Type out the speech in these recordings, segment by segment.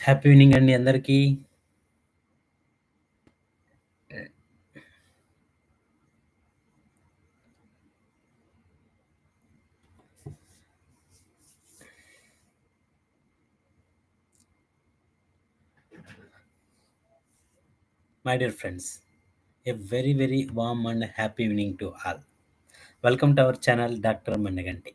Happy evening అండి అందరికీ. My dear friends, a very very warm and happy evening to all. Welcome to our channel doctor Mannaganti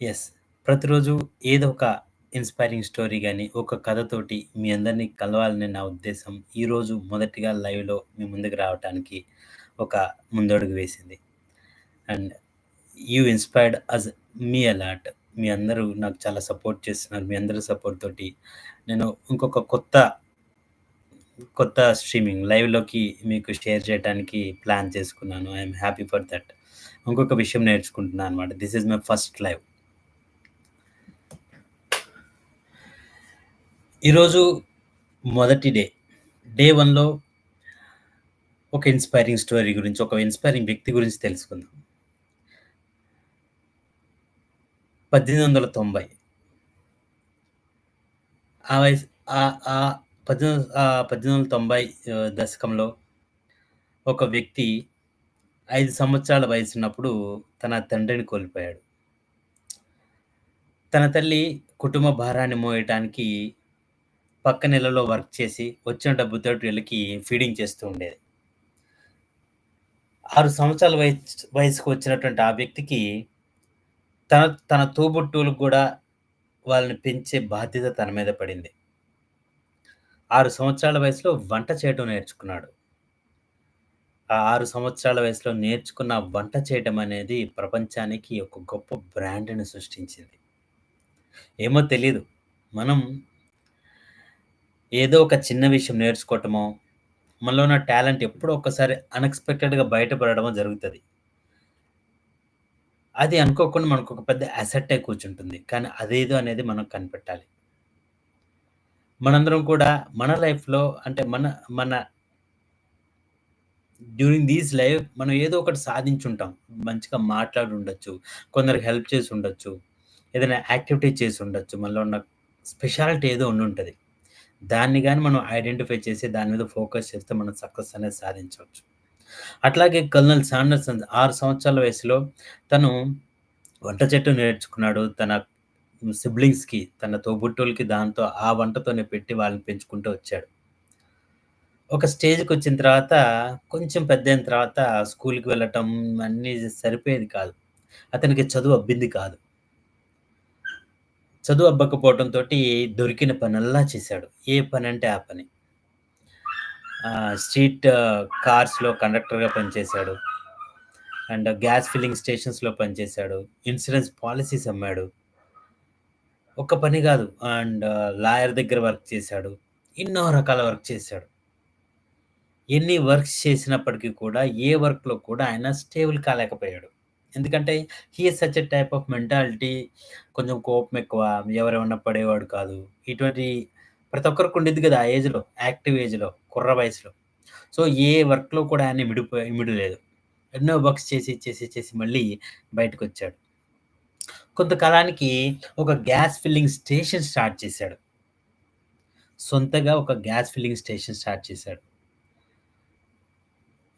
S ప్రతిరోజు ఏదో ఒక inspiring story కానీ ఒక కథతోటి మీ అందరిని కలవాలని నా ఉద్దేశం. ఈరోజు మొదటిగా లైవ్‌లో మీ ముందుకు రావటానికి ఒక ముందడుగు వేసింది. And you inspired us me a lot మీ అందరూ నాకు చాలా సపోర్ట్ చేస్తున్నారు. మీ అందరి సపోర్ట్ తోటి నేను ఇంకొక కొత్త కొత్త స్ట్రీమింగ్ లైవ్‌లోకి మీకు షేర్ చేయటానికి ప్లాన్ చేసుకున్నాను. ఐ హ్యాపీ ఫర్ దట్ ఇంకొక విషయం నేర్చుకుంటున్నాను అన్నమాట. This is my first live. ఈరోజు మొదటి డే. డే వన్లో ఒక ఇన్‌స్పైరింగ్ స్టోరీ గురించి, ఒక ఇన్‌స్పైరింగ్ వ్యక్తి గురించి తెలుసుకుందాం. 1890 ఆ వయసు ఆ పద్దెనిమిది వందల తొంభై దశకంలో ఒక వ్యక్తి ఐదు సంవత్సరాల వయసున్నప్పుడు తన తండ్రిని కోల్పోయాడు. తన తల్లి కుటుంబ భారాన్ని మోయటానికి పక్కనిళ్ళలో వర్క్ చేసి, వచ్చిన డబ్బుతో వీళ్ళకి ఫీడింగ్ చేస్తూ ఉండేది. ఆరు సంవత్సరాల వయసు వయసుకు వచ్చినటువంటి ఆ వ్యక్తికి తన తన తోబుట్టువులకు కూడా వాళ్ళని పెంచే బాధ్యత తన మీద పడింది. ఆరు సంవత్సరాల వయసులో వంట చేయటం నేర్చుకున్నాడు. ఆ ఆరు సంవత్సరాల వయసులో నేర్చుకున్న వంట చేయటం అనేది ప్రపంచానికి ఒక గొప్ప బ్రాండ్‌ని సృష్టించింది. ఏమో తెలియదు మనం ఏదో ఒక చిన్న విషయం నేర్చుకోవటమో, మనలో ఉన్న టాలెంట్ ఎప్పుడో ఒక్కసారి అన్‌ఎక్స్‌పెక్టెడ్‌గా బయటపడడమో జరుగుతుంది అది అనుకోకుండా మనకు ఒక పెద్ద అసెట్టే కూర్చుంటుంది. కానీ అదేదో అనేది మనం కనిపెట్టాలి. మనందరం కూడా మన లైఫ్‌లో అంటే మన మన డ్యూరింగ్ దీస్ లైఫ్ మనం ఏదో ఒకటి సాధించుంటాం. మంచిగా మాట్లాడి ఉండొచ్చు కొందరికి హెల్ప్ చేసి ఉండొచ్చు ఏదైనా యాక్టివిటీ చేసి ఉండొచ్చు మనలో ఉన్న స్పెషాలిటీ ఏదో ఉండుంటది. దాన్ని కానీ మనం ఐడెంటిఫై చేసి దాని మీద ఫోకస్ చేస్తే మనం సక్సెస్ అనేది సాధించవచ్చు. అట్లాగే కల్నల్ సాండర్సన్ 6 సంవత్సరాల వయసులో తను వంట చెట్టు నేర్చుకున్నాడు. తన సిబ్లింగ్స్‌కి, తన తోబుట్టువులకి దాంతో ఆ వంటతోనే పెట్టి వాళ్ళని పెంచుకుంటూ వచ్చాడు. ఒక స్టేజ్కి వచ్చిన తర్వాత కొంచెం పెద్దయిన తర్వాత స్కూల్‌కి వెళ్ళటం అన్నీ సరిపోయేది కాదు. అతనికి చదువు అబ్బింది కాదు. చదువు అబ్బకపోవటంతోటి దొరికిన పనల్లా చేశాడు. ఏ పని అంటే ఆ పని. స్ట్రీట్ కార్స్‌లో కండక్టర్‌గా పనిచేశాడు. అండ్ గ్యాస్ ఫిల్లింగ్ స్టేషన్స్‌లో పనిచేశాడు. ఇన్సూరెన్స్ పాలసీస్ అమ్మాడు. ఒక్క పని కాదు అండ్ లాయర్ దగ్గర వర్క్ చేశాడు. ఎన్నో రకాల వర్క్ చేశాడు. ఎన్ని వర్క్స్ చేసినప్పటికీ కూడా ఏ వర్క్‌లో కూడా ఆయన స్టేబుల్ కాలేకపోయాడు. ఎందుకంటే he such a type of mentality కొంచెం కోపం ఎక్కువ. ఎవరేమన్నా పడేవాడు కాదు. ఇటువంటి ప్రతి ఒక్కరికి ఉండేది కదా! ఆ ఏజ్‌లో యాక్టివ్ ఏజ్‌లో కుర్ర వయసులో. సో, ఏ వర్క్‌లో కూడా ఆయన మిడిపో మిడలేదు ఎన్నో వర్క్స్ చేసి, చేసి, చేసి మళ్ళీ బయటకొచ్చాడు. కొంతకాలానికి ఒక గ్యాస్ ఫిల్లింగ్ స్టేషన్ స్టార్ట్ చేశాడు. సొంతగా ఒక గ్యాస్ ఫిల్లింగ్ స్టేషన్ స్టార్ట్ చేశాడు.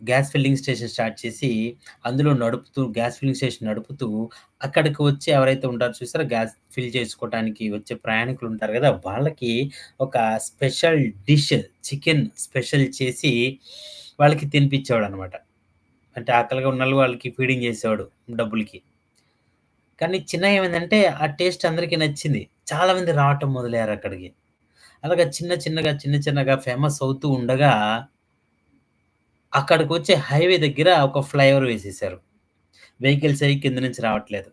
గ్యాస్ ఫిల్లింగ్ స్టేషన్ స్టార్ట్ చేసి, అందులో నడుపుతూ గ్యాస్ ఫిల్లింగ్ స్టేషన్ నడుపుతూ, అక్కడికి వచ్చి ఎవరైతే ఉంటారో చూసారో గ్యాస్ ఫిల్ చేసుకోవటానికి వచ్చే ప్రయాణికులు ఉంటారు కదా వాళ్ళకి ఒక స్పెషల్ డిష్ చికెన్ స్పెషల్ చేసి వాళ్ళకి తినిపించేవాడనమాట. అంటే ఆకలిగా ఉన్న వాళ్ళకి ఫీడింగ్ చేసేవాడు డబ్బులకి. కానీ చిన్నగా ఏమైందంటే ఆ టేస్ట్ అందరికి నచ్చింది. చాలామంది రావటం మొదలయ్యారు అక్కడికి. అలాగా చిన్న చిన్నగా, చిన్న చిన్నగా ఫేమస్ అవుతూ ఉండగా అక్కడికి వచ్చే హైవే దగ్గర ఒక ఫ్లైఓవర్ వేసేసారు వెహికల్స్ అయి కింద నుంచి రావట్లేదు.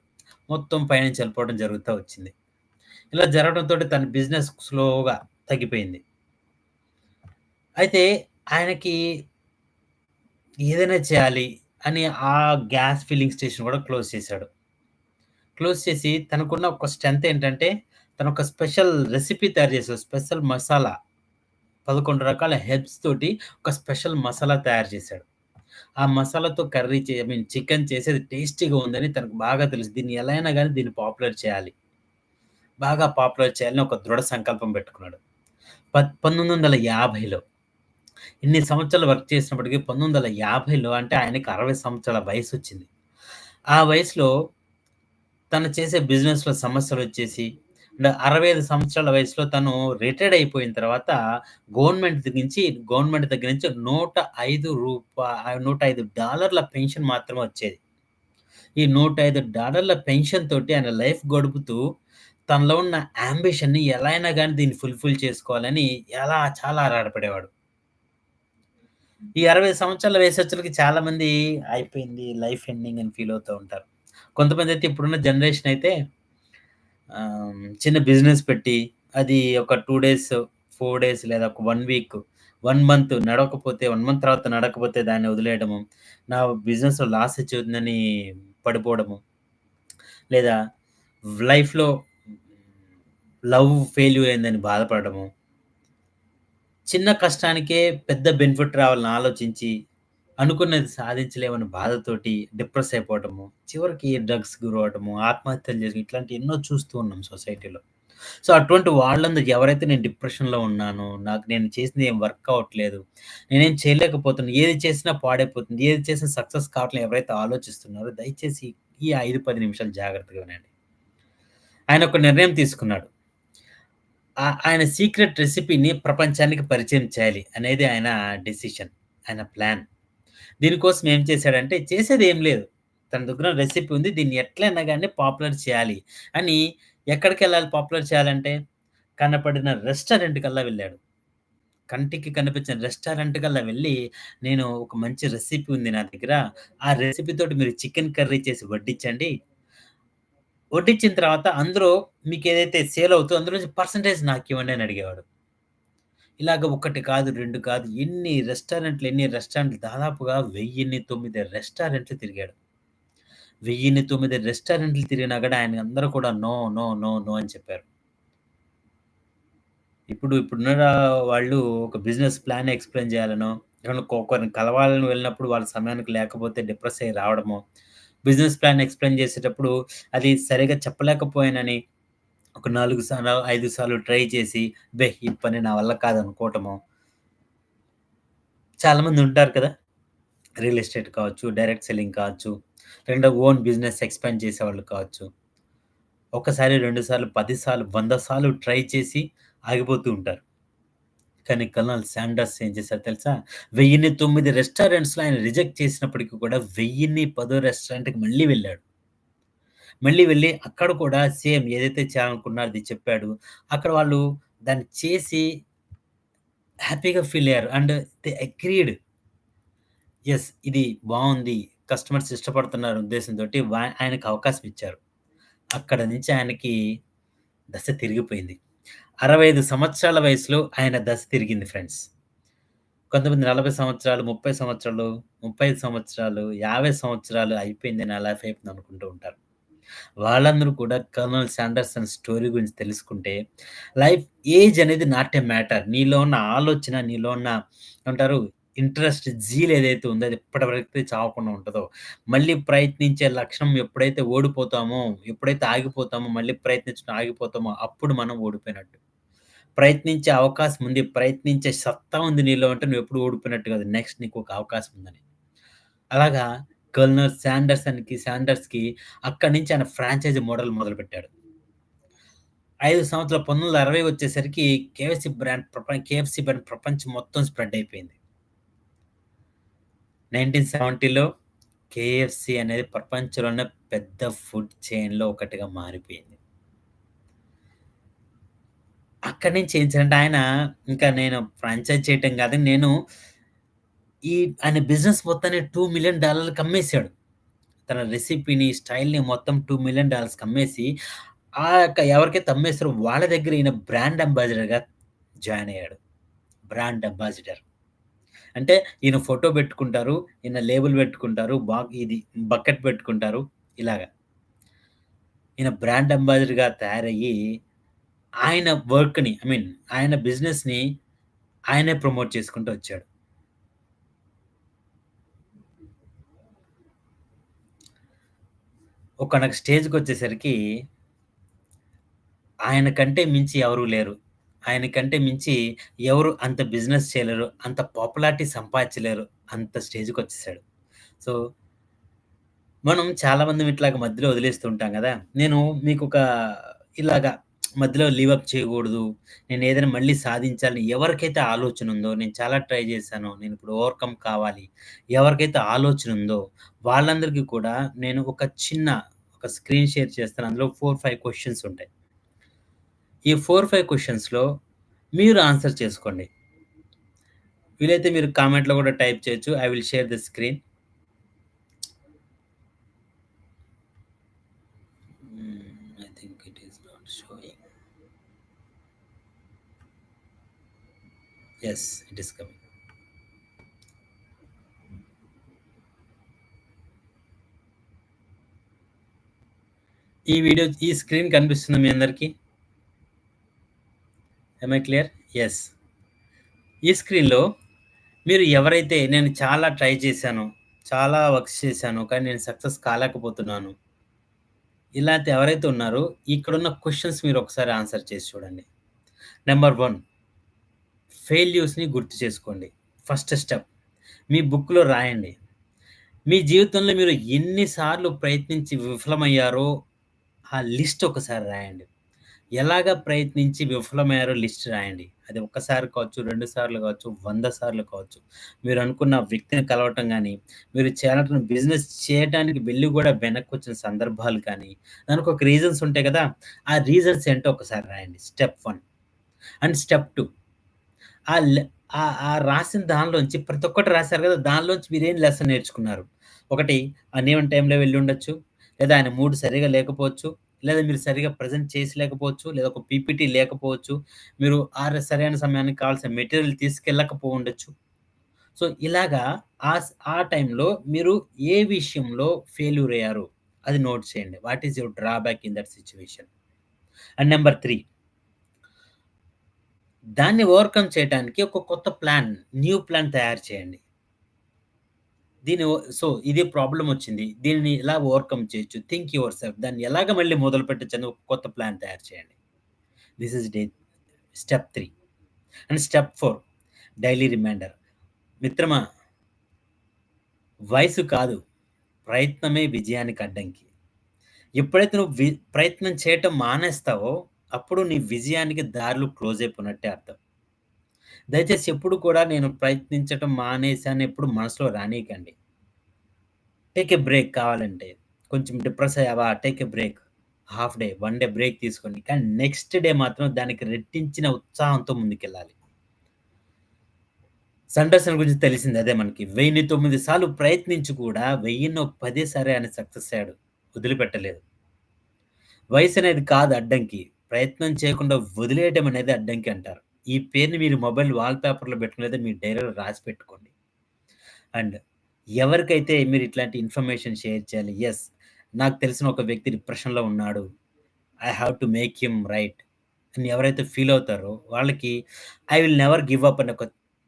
మొత్తం పైనుంచి వెళ్ళిపోవడం జరుగుతూ వచ్చింది. ఇలా జరగడంతో తన బిజినెస్ స్లోగా తగ్గిపోయింది. అయితే ఆయనకి ఏదైనా చేయాలి అని ఆ గ్యాస్ ఫిల్లింగ్ స్టేషన్ కూడా క్లోజ్ చేశాడు. క్లోజ్ చేసి తనకున్న ఒక స్ట్రెంత్ ఏంటంటే, తన ఒక స్పెషల్ రెసిపీ తయారు చేశాడు స్పెషల్ మసాలా. 11 రకాల హెర్బ్స్ తోటి ఒక స్పెషల్ మసాలా తయారు చేశాడు. ఆ మసాలాతో కర్రీ చే ఐ మీన్ చికెన్ చేసేది టేస్టీగా ఉందని తనకు బాగా తెలుసు. దీన్ని ఎలా అయినా కానీ దీన్ని పాపులర్ చేయాలి. బాగా పాపులర్ చేయాలని ఒక దృఢ సంకల్పం పెట్టుకున్నాడు. పంతొమ్మిది వందల యాభైలో ఇన్ని సంవత్సరాలు వర్క్ చేసినప్పటికీ పంతొమ్మిది వందల యాభైలో అంటే ఆయనకి 60 సంవత్సరాల వయసు వచ్చింది ఆ వయసులో తను చేసే బిజినెస్‌లో సమస్యలు వచ్చేసి అరవై ఐదు సంవత్సరాల వయసులో తను రిటైర్డ్ అయిపోయిన తర్వాత గవర్నమెంట్ నుంచి గవర్నమెంట్ దగ్గర నుంచి 105 రూపా $105 పెన్షన్ మాత్రమే వచ్చేది. ఈ $105 పెన్షన్ తోటి ఆయన లైఫ్ గడుపుతూ తనలో ఉన్న అంబిషన్ని ఎలా అయినా కానీ దీన్ని ఫుల్‌ఫిల్ చేసుకోవాలని ఎలా చాలా ఆరాటపడేవాడు. ఈ 60 సంవత్సరాల వయసొచ్చేలకి చాలామంది అయిపోయింది లైఫ్ ఎండింగ్ అని ఫీల్ అవుతూ ఉంటారు. కొంతమంది అయితే ఇప్పుడున్న జనరేషన్ అయితే చిన్న బిజినెస్ పెట్టి అది ఒక టూ డేస్, ఫోర్ డేస్ లేదా ఒక వన్ వీక్, వన్ మంత్ నడవకపోతే వన్ మంత్ తర్వాత నడకపోతే దాన్ని వదిలేయడము. నా బిజినెస్‌లో లాస్ వచ్చేతుందని పడిపోవడము. లేదా లైఫ్‌లో లవ్ ఫెయిల్యూర్ అయిందని బాధపడము చిన్న కష్టానికే పెద్ద బెనిఫిట్ రావాలని ఆలోచించి, అనుకున్నది సాధించలేమని బాధతోటి డిప్రెస్ అయిపోవటము. చివరికి డ్రగ్స్ గురవ్వటము, ఆత్మహత్యలు చేసి ఇట్లాంటివి ఎన్నో చూస్తూ ఉన్నాం సొసైటీలో. సో, అటువంటి వాళ్ళందరూ ఎవరైతే నేను డిప్రెషన్‌లో ఉన్నానో, నాకు నేను చేసింది ఏం వర్క్ అవ్వట్లేదు. నేనేం చేయలేకపోతున్నా. ఏది చేసినా పాడైపోతుంది. ఏది చేసినా సక్సెస్ కావట్లేదు ఎవరైతే ఆలోచిస్తున్నారో దయచేసి ఈ 5, 10 నిమిషాలు జాగ్రత్తగా వినండి. ఆయన ఒక నిర్ణయం తీసుకున్నాడు. ఆ ఆయన సీక్రెట్ రెసిపీని ప్రపంచానికి పరిచయం చేయాలి అనేది ఆయన డెసిషన్. ఆయన ప్లాన్. దీనికోసం ఏం చేశాడంటే చేసేది ఏం లేదు. తన దగ్గర రెసిపీ ఉంది. దీన్ని ఎట్లైనా కానీ పాపులర్ చేయాలి అని ఎక్కడికి వెళ్ళాలి పాపులర్ చేయాలంటే కనపడిన రెస్టారెంట్‌కల్లా వెళ్ళాడు. కంటికి కనిపించిన రెస్టారెంట్‌కల్లా వెళ్ళి, నేను ఒక మంచి రెసిపీ ఉంది నా దగ్గర. ఆ రెసిపీతో మీరు చికెన్ కర్రీ చేసి వడ్డించండి. వడ్డించిన తర్వాత అందులో ఏదైతే సేల్ అవుతుందో అందులో నుంచి నాకు ఇవ్వండి అని అడిగేవాడు. ఇలాగ ఒకటి కాదు, 2 కాదు ఎన్ని రెస్టారెంట్‌లు, ఎన్ని రెస్టారెంట్‌లు దాదాపుగా 1009 రెస్టారెంట్‌లు తిరిగాడు. 1009 రెస్టారెంట్‌లు తిరిగినా కూడా ఆయన అందరూ కూడా నో, నో, నో, నో అని చెప్పారు. ఇప్పుడు ఇప్పుడున్న వాళ్ళు ఒక బిజినెస్ ప్లాన్ ఎక్స్‌ప్లెయిన్ చేయాలనో, ఏమన్నా ఒకరిని కలవాలని వెళ్ళినప్పుడు వాళ్ళ సమయానికి లేకపోతే డిప్రెస్ అయ్యి రావడమో, బిజినెస్ ప్లాన్ ఎక్స్‌ప్లెయిన్ చేసేటప్పుడు అది సరిగ్గా చెప్పలేకపోయానని ఒక నాలుగు సార్లు, ఐదు సార్లు ట్రై చేసి, బే ఈ పని నా వల్ల కాదనుకోవటము చాలామంది ఉంటారు కదా! రియల్ ఎస్టేట్ కావచ్చు, డైరెక్ట్ సెల్లింగ్ కావచ్చు, రెండో ఓన్ బిజినెస్ ఎక్స్‌పాండ్ చేసేవాళ్ళు కావచ్చు. ఒకసారి రెండు సార్లు, పది సార్లు, వంద సార్లు ట్రై చేసి ఆగిపోతూ ఉంటారు. కానీ కల్నల్ సాండర్స్ ఏం చేశారో తెలుసా? 1009 రెస్టారెంట్స్‌లో ఆయన రిజెక్ట్ చేసినప్పటికీ కూడా 1010 రెస్టారెంట్‌కి మళ్ళీ వెళ్ళాడు. మళ్ళీ వెళ్ళి అక్కడ కూడా సేమ్ ఏదైతే చేయాలనుకున్నారో అది చెప్పాడు. అక్కడ వాళ్ళు దాన్ని చేసి హ్యాపీగా ఫీల్ అయ్యారు. And they agreed. ఎస్ ఇది బాగుంది కస్టమర్స్ ఇష్టపడుతున్నారు ఉద్దేశంతో ఆయనకు అవకాశం ఇచ్చారు. అక్కడ నుంచి ఆయనకి దశ తిరిగిపోయింది. 65 సంవత్సరాల వయసులో ఆయన దశ తిరిగింది ఫ్రెండ్స్. కొంతమంది 40 సంవత్సరాలు, 30 సంవత్సరాలు, 35 సంవత్సరాలు, 50 సంవత్సరాలు అయిపోయింది నా లైఫ్ అయిపోయింది అనుకుంటూ ఉంటారు. వాళ్ళందరూ కూడా కర్నల్ సాండర్సన్ స్టోరీ గురించి తెలుసుకుంటే, లైఫ్ ఏజ్ అనేది నాట్ ఎ మ్యాటర్. నీలో ఉన్న ఆలోచన, నీలో ఉన్న అంటారు ఇంట్రెస్ట్, జీల్ ఏదైతే ఉందో అది ఎప్పటివరకు చావకుండా ఉంటుందో మళ్ళీ ప్రయత్నించే లక్షణం ఎప్పుడైతే ఓడిపోతామో, ఎప్పుడైతే ఆగిపోతామో, మళ్ళీ ప్రయత్నించడం ఆగిపోతామో అప్పుడు మనం ఓడిపోయినట్టు. ప్రయత్నించే అవకాశం ఉంది. ప్రయత్నించే సత్తా ఉంది నీలో అంటే నువ్వెప్పుడు ఓడిపోయినట్టు కాదు. నెక్స్ట్ నీకు ఒక అవకాశం ఉందని. అలాగా కర్నల్ సాండర్సన్‌కి శాండర్స్కి అక్కడి నుంచి ఆయన ఫ్రాంచైజీ మోడల్ మొదలుపెట్టాడు. 5 సంవత్సరాలు 1960 వచ్చేసరికి కేఎఫ్‌సి బ్రాండ్ ప్రపంచ కేఎఫ్‌సి బ్రాండ్ ప్రపంచం మొత్తం స్ప్రెడ్ అయిపోయింది. 1970లో కేఎఫ్‌సి అనేది ప్రపంచంలోనే పెద్ద ఫుడ్ చైన్‌లో ఒకటిగా మారిపోయింది. అక్కడి నుంచి ఏం చేయాలంటే ఆయన ఇంకా నేను ఫ్రాంచైజ్ చేయటం కాదు. నేను ఈ ఆయన బిజినెస్ మొత్తాన్ని $2,000,000కి అమ్మేసాడు. తన రెసిపీని, స్టైల్‌ని మొత్తం $2,000,000కి అమ్మేసి ఆ యొక్క ఎవరికైతే అమ్మేస్తారో వాళ్ళ దగ్గర ఈయన బ్రాండ్ అంబాసిడర్‌గా జాయిన్ అయ్యాడు. Brand ambassador. అంటే ఈయన ఫోటో పెట్టుకుంటారు. ఈయన లేబుల్ పెట్టుకుంటారు. బా ఇది బకెట్ పెట్టుకుంటారు. ఇలాగా ఈయన బ్రాండ్ అంబాసిడర్‌గా తయారయ్యి ఆయన వర్క్‌ని ఐ మీన్ ఆయన బిజినెస్‌ని ఆయనే ప్రమోట్ చేసుకుంటూ వచ్చాడు. ఒకనొక స్టేజ్కి వచ్చేసరికి ఆయన కంటే మించి ఎవరు లేరు. ఆయన కంటే మించి ఎవరు అంత బిజినెస్ చేయలేరు. అంత పాపులారిటీ సంపాదించలేరు. అంత స్టేజ్కి వచ్చేసాడు సో మనం చాలామంది ఇట్లాగ మధ్యలో వదిలేస్తుంటాం కదా నేను మీకు ఒక ఇలాగా మధ్యలో లీవ్ అప్ నేను ఏదైనా మళ్ళీ సాధించాలని ఎవరికైతే ఆలోచన ఉందో నేను చాలా ట్రై చేశాను. నేను ఇప్పుడు ఓవర్‌కమ్ కావాలి. ఎవరికైతే ఆలోచన ఉందో వాళ్ళందరికీ కూడా నేను ఒక చిన్న ఒక స్క్రీన్ షేర్ చేస్తాను. అందులో ఫోర్ ఫైవ్ క్వశ్చన్స్ ఉంటాయి. ఈ ఫోర్ ఫైవ్ క్వశ్చన్స్లో మీరు ఆన్సర్ చేసుకోండి. వీలైతే మీరు కామెంట్‌లో కూడా టైప్ చేయొచ్చు. I will share the screen. I think it is not showing. Yes, it is coming. ఈ వీడియో ఈ స్క్రీన్ కనిపిస్తుంది మీ అందరికీ ఐ క్లియర్? ఎస్ ఈ స్క్రీన్‌లో మీరు ఎవరైతే నేను చాలా ట్రై చేశాను. చాలా వర్క్స్ చేశాను. కానీ నేను సక్సెస్ కాలేకపోతున్నాను. ఇలాంటి ఎవరైతే ఉన్నారో ఇక్కడున్న క్వశ్చన్స్ మీరు ఒకసారి ఆన్సర్ చేసి చూడండి. నెంబర్ వన్ ఫెయిల్యూర్స్‌ని గుర్తు చేసుకోండి. ఫస్ట్ స్టెప్ మీ బుక్‌లో రాయండి. మీ జీవితంలో మీరు ఎన్నిసార్లు ప్రయత్నించి విఫలమయ్యారో ఆ లిస్ట్ ఒకసారి రాయండి. ఎలాగా ప్రయత్నించి విఫలమయ్యారో లిస్ట్ రాయండి. అది ఒక్కసారి కావచ్చు, రెండు సార్లు కావచ్చు, వంద సార్లు కావచ్చు. మీరు అనుకున్న వ్యక్తిని కలవటం కానీ మీరు చేరటం బిజినెస్ చేయటానికి కూడా వెనక్కి వచ్చిన సందర్భాలు కానీ, దానికి ఒక రీజన్స్ ఉంటాయి కదా ఆ రీజన్స్ ఏంటో ఒకసారి రాయండి. Step one and step two ఆ ఆ రాసిన దానిలోంచి ప్రతి ఒక్కటి రాశారు కదా దానిలోంచి మీరేం లెసన్ నేర్చుకున్నారు? ఒకటి అన్నేమన్ టైంలో వెళ్ళి ఉండొచ్చు లేదా ఆయన మూడ్ సరిగా లేకపోవచ్చు. లేదా మీరు సరిగ్గా ప్రెజెంట్ చేసలేకపోవచ్చు. లేదా ఒక పీపీటీ లేకపోవచ్చు. మీరు ఆ సరైన సమయానికి కావాల్సిన మెటీరియల్ తీసుకెళ్ళకపోవుండొచ్చు. సో, ఇలాగా ఆ ఆ టైంలో మీరు ఏ విషయంలో ఫెయిల్యూర్ అయ్యారు? అది నోట్ చేయండి. What is your drawback in that situation and number three దాన్ని ఓవర్‌కమ్ చేయటానికి ఒక కొత్త ప్లాన్, న్యూ ప్లాన్ తయారు చేయండి. దీని ఓ సో, ఇది ప్రాబ్లమొచ్చింది. దీనిని ఎలా ఓవర్‌కమ్ చేయొచ్చు? Think yourself. దాన్ని ఎలాగ మళ్ళీ మొదలు ఒక కొత్త ప్లాన్ తయారు చేయండి. This is day step three and step four daily reminder. మిత్రమా వయసు కాదు. ప్రయత్నమే విజయానికి అడ్డంకి. ఎప్పుడైతే నువ్వు వి ప్రయత్నం చేయటం మానేస్తావో, అప్పుడు నీ విజయానికి దారులు క్లోజ్ అయిపోయినట్టే అర్థం. దయచేసి ఎప్పుడు కూడా నేను ప్రయత్నించటం మానేసాను ఎప్పుడు మనసులో రానీయకండి. టేక్ ఎ బ్రేక్ కావాలంటే. కొంచెం డిప్రెస్ అయ్యావా? Take a break. Half day, one day break తీసుకోండి. కానీ నెక్స్ట్ డే మాత్రం దానికి రెట్టించిన ఉత్సాహంతో ముందుకెళ్ళాలి. సండర్సన్ గురించి తెలిసింది అదే మనకి. 1009 సార్లు ప్రయత్నించి కూడా వెయ్యిన్నో పదే సరే అని సక్సెస్ అయ్యాడు. వదిలిపెట్టలేదు. వయసు అనేది కాదు అడ్డంకి. ప్రయత్నం చేయకుండా వదిలేయటం అనేది అడ్డంకి అంటారు. ఈ పేరుని మీరు మొబైల్ వాల్ పేపర్‌లో పెట్టుకొని మీ డైరీలో రాసి పెట్టుకోండి. అండ్ ఎవరికైతే మీరు ఇట్లాంటి ఇన్ఫర్మేషన్ షేర్ చేయాలి. ఎస్ నాకు తెలిసిన ఒక వ్యక్తి డిప్రెషన్‌లో ఉన్నాడు. I have to make him right అని ఎవరైతే ఫీల్ అవుతారో వాళ్ళకి I will never give up అని ఒక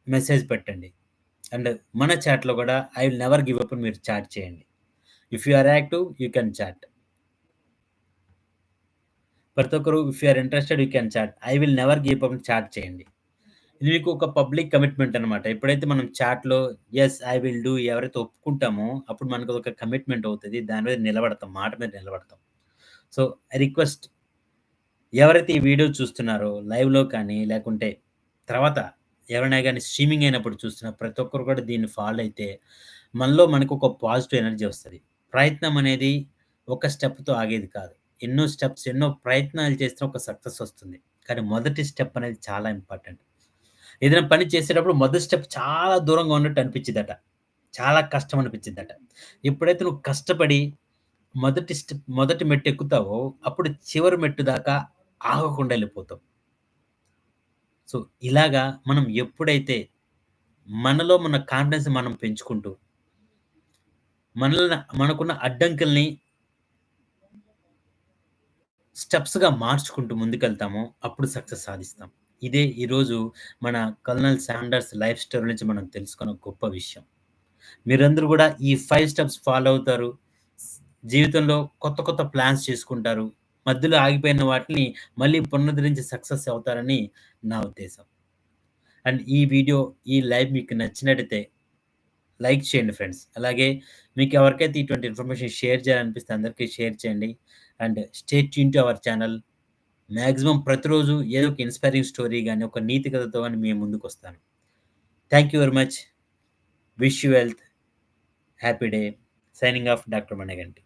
మెసేజ్ పెట్టండి. అండ్ మన చాట్‌లో కూడా I will never give up అని మీరు చాట్ చేయండి. If you are active you can chat. ప్రతి ఒక్కరు if you are interested you can chat. I will never give up అని చాట్ చేయండి. ఇది మీకు ఒక పబ్లిక్ కమిట్మెంట్ అనమాట. ఎప్పుడైతే మనం చాట్‌లో ఎస్ ఐ విల్ డూ ఎవరైతే ఒప్పుకుంటామో అప్పుడు మనకు ఒక కమిట్మెంట్ అవుతుంది దాని మీద నిలబడతాం. మాట మీద నిలబడతాం. సో, ఐ రిక్వెస్ట్ ఎవరైతే ఈ వీడియో చూస్తున్నారో లైవ్‌లో కానీ లేకుంటే తర్వాత ఎవరైనా కానీ స్ట్రీమింగ్ అయినప్పుడు చూస్తున్న ప్రతి ఒక్కరు కూడా దీన్ని ఫాలో అయితే మనలో మనకు ఒక పాజిటివ్ ఎనర్జీ వస్తుంది ప్రయత్నం అనేది ఒక స్టెప్‌తో ఆగేది కాదు. ఎన్నో స్టెప్స్, ఎన్నో ప్రయత్నాలు చేస్తే ఒక సక్సెస్ వస్తుంది. కానీ మొదటి స్టెప్ అనేది చాలా ఇంపార్టెంట్. ఏదైనా పని చేసేటప్పుడు మొదటి స్టెప్ చాలా దూరంగా ఉన్నట్టు అనిపించిందట చాలా కష్టం అనిపించిందట ఎప్పుడైతే నువ్వు కష్టపడి మొదటి స్టెప్ మొదటి మెట్టు ఎక్కుతావో అప్పుడు చివరి మెట్టు దాకా ఆగకుండా వెళ్ళిపోతాం సో, ఇలాగా మనం ఎప్పుడైతే మనలో మన కాన్ఫిడెన్స్ మనం పెంచుకుంటూ మనల్ని మనకున్న అడ్డంకుల్ని స్టెప్స్‌గా మార్చుకుంటూ ముందుకెళ్తామో అప్పుడు సక్సెస్ సాధిస్తాం. ఇదే ఈరోజు మన కల్నల్ శాండర్స్ లైఫ్ స్టైల్ నుంచి మనం తెలుసుకున్న గొప్ప విషయం. మీరందరూ కూడా ఈ ఫైవ్ స్టెప్స్ ఫాలో అవుతారు. జీవితంలో కొత్త కొత్త ప్లాన్స్ చేసుకుంటారు. మధ్యలో ఆగిపోయిన వాటిని మళ్ళీ పునరుద్ధరించి సక్సెస్ అవుతారని నా ఉద్దేశం. అండ్ ఈ వీడియో, ఈ లైవ్ మీకు నచ్చినట్టయితే లైక్ చేయండి ఫ్రెండ్స్. అలాగే మీకు ఎవరికైతే ఇటువంటి ఇన్ఫర్మేషన్ షేర్ చేయాలనిపిస్తే అందరికీ షేర్ చేయండి. And stay tuned to our channel. Maximum ప్రతిరోజు ఏదో ఒక ఇన్‌స్పైరింగ్ స్టోరీ కానీ ఒక నీతి కథతో అని మేము ముందుకు వస్తాను thank you very much. Wish you health. Happy day. Signing off doctor Manikanthi.